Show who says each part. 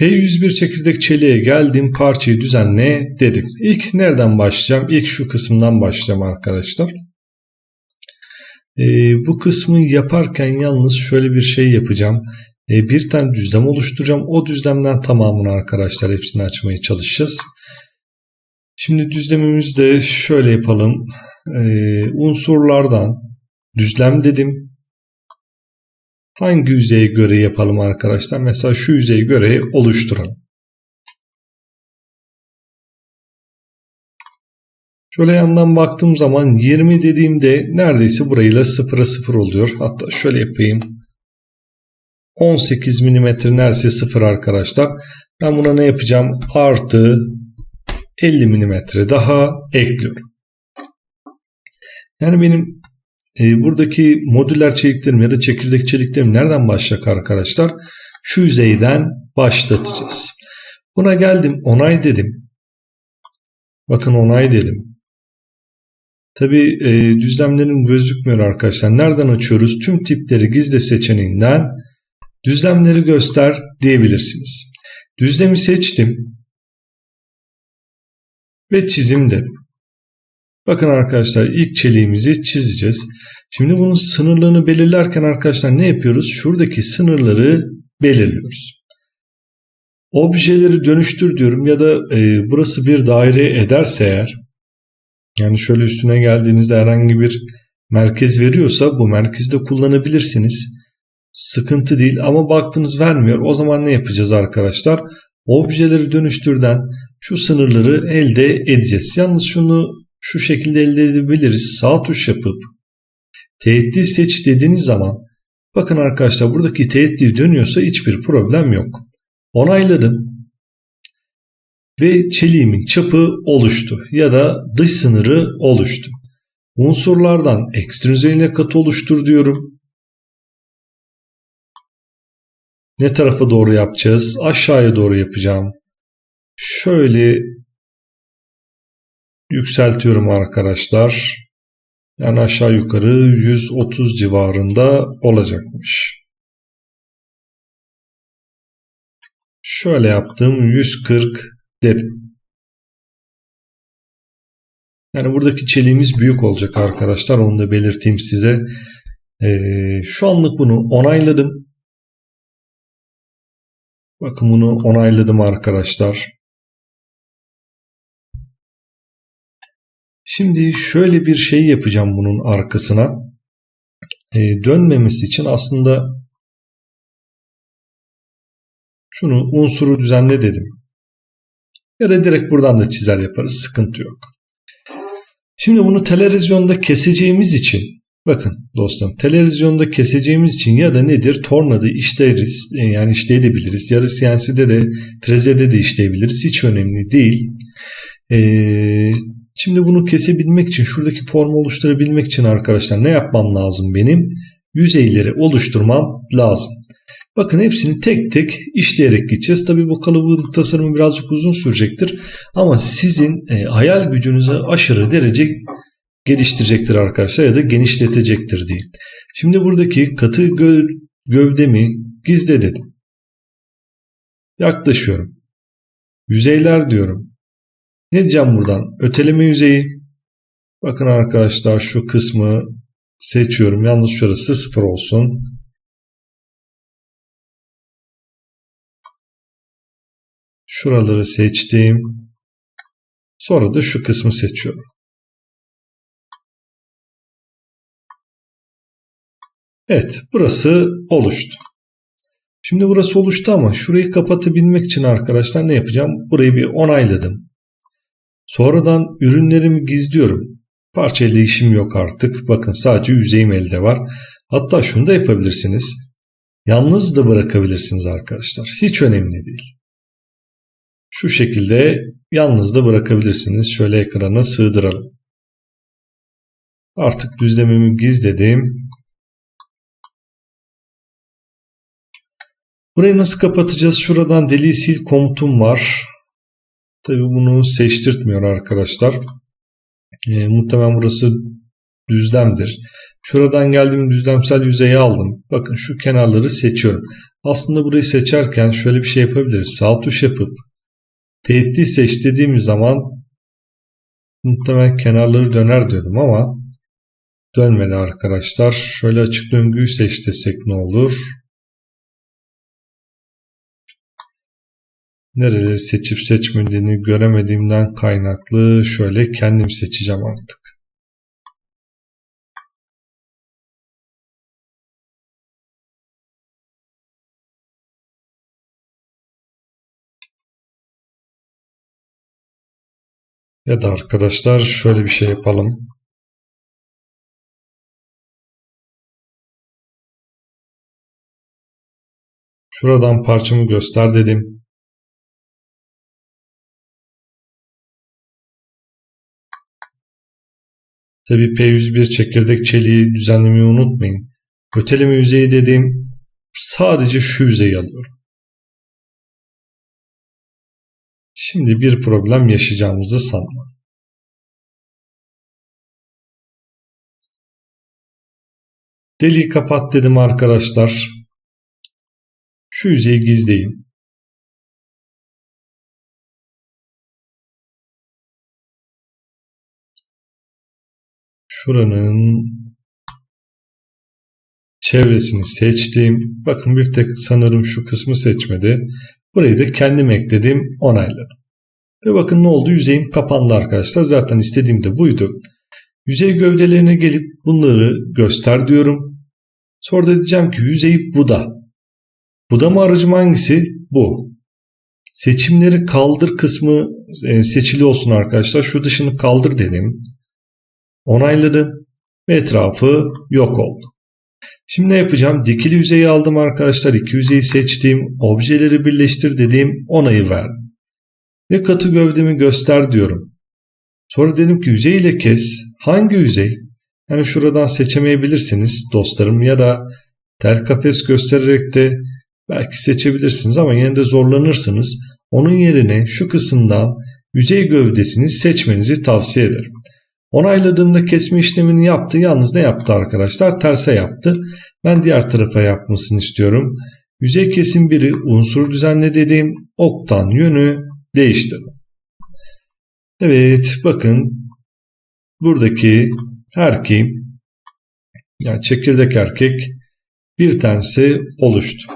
Speaker 1: P101 çekirdek çeliğe geldim parçayı düzenle dedim. İlk nereden başlayacağım? İlk şu kısımdan başlayacağım arkadaşlar. Ee, bu kısmı yaparken yalnız şöyle bir şey yapacağım. Ee, bir tane düzlem oluşturacağım. O düzlemden tamamını arkadaşlar hepsini açmaya çalışacağız. Şimdi düzlemimizi de şöyle yapalım. Ee, unsurlardan düzlem dedim. Hangi yüzeye göre yapalım arkadaşlar? Mesela şu yüzeye göre oluşturalım. Şöyle yandan baktığım zaman 20 dediğimde neredeyse burayla 0'a 0 oluyor. Hatta şöyle yapayım. 18 mm neredeyse 0 arkadaşlar. Ben buna ne yapacağım? Artı 50 mm daha ekliyorum. Yani benim e, buradaki modüler çeliklerim ya da çekirdek çeliklerim nereden başlayacak arkadaşlar? Şu yüzeyden başlatacağız. Buna geldim onay dedim. Bakın onay dedim. Tabi e, düzlemlerim gözükmüyor arkadaşlar. Nereden açıyoruz? Tüm tipleri gizle seçeneğinden düzlemleri göster diyebilirsiniz. Düzlemi seçtim. Ve çizim dedim. Bakın arkadaşlar ilk çeliğimizi çizeceğiz. Şimdi bunun sınırlarını belirlerken arkadaşlar ne yapıyoruz? Şuradaki sınırları belirliyoruz. Objeleri dönüştür diyorum ya da e, burası bir daire ederse eğer yani şöyle üstüne geldiğinizde herhangi bir merkez veriyorsa bu merkezde kullanabilirsiniz. Sıkıntı değil ama baktınız vermiyor. O zaman ne yapacağız arkadaşlar? Objeleri dönüştürden şu sınırları elde edeceğiz. Yalnız şunu şu şekilde elde edebiliriz. Sağ tuş yapıp teğetli seç dediğiniz zaman bakın arkadaşlar buradaki teğetli dönüyorsa hiçbir problem yok. Onayladım ve çeliğimin çapı oluştu ya da dış sınırı oluştu. Unsurlardan ekstrüzyonine katı oluştur diyorum. Ne tarafa doğru yapacağız? Aşağıya doğru yapacağım. Şöyle yükseltiyorum arkadaşlar. Yani aşağı yukarı 130 civarında olacakmış. Şöyle yaptım 140 dedim. Yani buradaki çeliğimiz büyük olacak arkadaşlar. Onu da belirteyim size. Ee, şu anlık bunu onayladım. Bakın bunu onayladım arkadaşlar. Şimdi şöyle bir şey yapacağım bunun arkasına. Ee, dönmemesi için aslında şunu unsuru düzenle dedim. Ya da direkt buradan da çizer yaparız. Sıkıntı yok. Şimdi bunu televizyonda keseceğimiz için bakın dostum televizyonda keseceğimiz için ya da nedir tornada işleriz e, yani işleyebiliriz. Yarı CNC'de de frezede de işleyebiliriz. Hiç önemli değil. Ee, şimdi bunu kesebilmek için şuradaki formu oluşturabilmek için arkadaşlar ne yapmam lazım benim? Yüzeyleri oluşturmam lazım. Bakın hepsini tek tek işleyerek gideceğiz. Tabi bu kalıbın tasarımı birazcık uzun sürecektir. Ama sizin e, hayal gücünüze aşırı derece geliştirecektir arkadaşlar ya da genişletecektir diye. Şimdi buradaki katı gö gövdemi gizle dedim. Yaklaşıyorum. Yüzeyler diyorum. Ne diyeceğim buradan? Öteleme yüzeyi. Bakın arkadaşlar şu kısmı seçiyorum. Yalnız şurası sıfır olsun. Şuraları seçtim. Sonra da şu kısmı seçiyorum. Evet burası oluştu. Şimdi burası oluştu ama şurayı kapatabilmek için arkadaşlar ne yapacağım? Burayı bir onayladım. Sonradan ürünlerimi gizliyorum. Parçayla işim yok artık. Bakın sadece yüzeyim elde var. Hatta şunu da yapabilirsiniz. Yalnız da bırakabilirsiniz arkadaşlar. Hiç önemli değil. Şu şekilde yalnız da bırakabilirsiniz. Şöyle ekrana sığdıralım. Artık düzlemimi gizledim. Burayı nasıl kapatacağız? Şuradan deli sil komutum var. Tabi bunu seçtirtmiyor arkadaşlar. E, muhtemelen burası düzlemdir. Şuradan geldim düzlemsel yüzeyi aldım. Bakın şu kenarları seçiyorum. Aslında burayı seçerken şöyle bir şey yapabiliriz. Sağ tuş yapıp teğetli seç dediğimiz zaman muhtemelen kenarları döner diyordum ama dönmedi arkadaşlar. Şöyle açık döngüyü seç desek ne olur? Nereleri seçip seçmediğini göremediğimden kaynaklı şöyle kendim seçeceğim artık. Ya da arkadaşlar şöyle bir şey yapalım. Şuradan parçamı göster dedim. Tabi P101 çekirdek çeliği düzenlemeyi unutmayın. Öteleme yüzeyi dediğim sadece şu yüzeyi alıyorum. Şimdi bir problem yaşayacağımızı sanma. Deliği kapat dedim arkadaşlar. Şu yüzeyi gizleyin. Şuranın çevresini seçtim. Bakın bir tek sanırım şu kısmı seçmedi. Burayı da kendim ekledim, onayladım. Ve bakın ne oldu? Yüzeyim kapandı arkadaşlar. Zaten istediğim de buydu. Yüzey gövdelerine gelip bunları göster diyorum. Sonra da diyeceğim ki yüzey buda. Budama aracım hangisi? Bu. Seçimleri kaldır kısmı e, seçili olsun arkadaşlar. Şu dışını kaldır dedim. Onayladım ve etrafı yok oldu. Şimdi ne yapacağım? Dikili yüzeyi aldım arkadaşlar. İki yüzeyi seçtim. Objeleri birleştir dediğim onayı verdim. Ve katı gövdemi göster diyorum. Sonra dedim ki yüzey ile kes. Hangi yüzey? Yani şuradan seçemeyebilirsiniz dostlarım ya da tel kafes göstererek de belki seçebilirsiniz ama yine de zorlanırsınız. Onun yerine şu kısımdan yüzey gövdesini seçmenizi tavsiye ederim. Onayladığımda kesme işlemini yaptı. Yalnız ne yaptı arkadaşlar? Terse yaptı. Ben diğer tarafa yapmasını istiyorum. Yüzey kesim biri unsur düzenle dediğim oktan yönü değiştirdim. Evet bakın buradaki erkeğim yani çekirdek erkek bir tanesi oluştu.